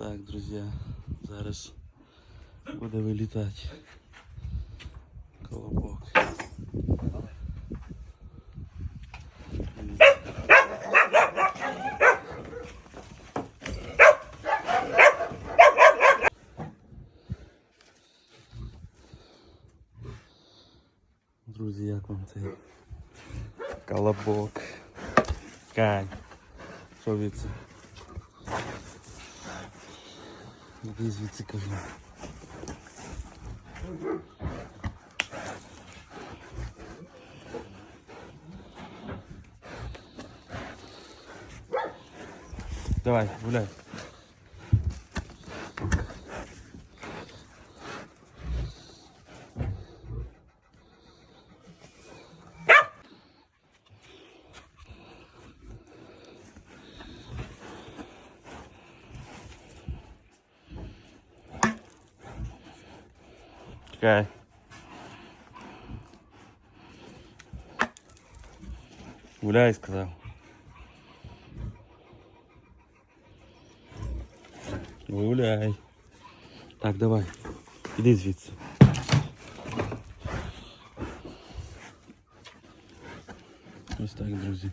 Так, друзі, зараз буде вилітати колобок. Друзі, як вам цей колобок? Кань. Що від Іди звідси кажу. Давай, гуляй. Чекай. Гуляй, сказав. Гуляй. Так, давай. Іди звідси. Ось так, друзі.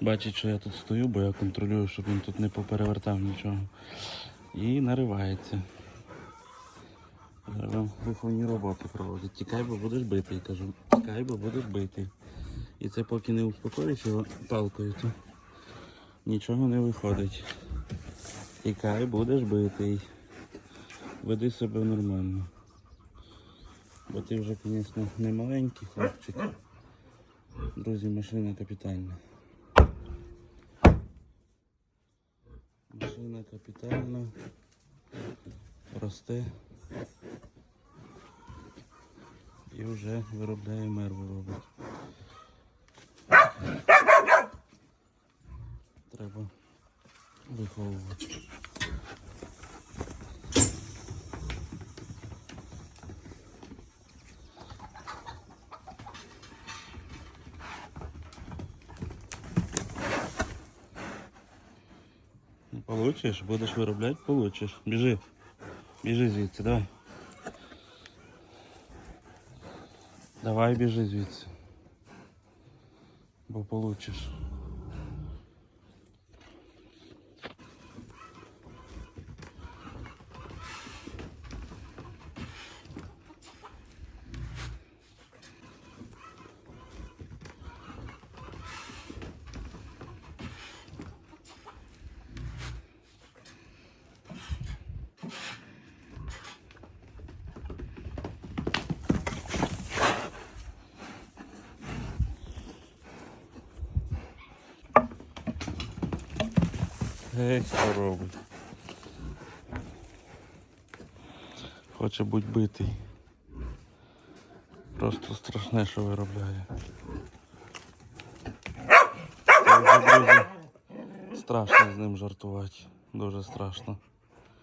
Бачить, що я тут стою, бо я контролюю, щоб він тут не поперевертав нічого. І наривається. Зараз виховні роботи проводять. Тікай, бо будеш битий, кажу. Тікай, бо будеш битий. І це поки не успокоїш його палкою, то нічого не виходить. Тікай, будеш битий. Веди себе нормально. Бо ти вже, звісно, не маленький хлопчик. Друзі, машина капітальна. Машина капітальна. Росте. І вже виробляє мерву робить. Треба виховувати. Ну, Получиш, будеш виробляти, получиш. Біжи. Біжи звідси, давай. Давай біжи звідси. Бо получиш. Гей, що робить? Хоче бути битий. Просто страшне, що виробляє. Дуже друзі, страшно з ним жартувати. Дуже страшно.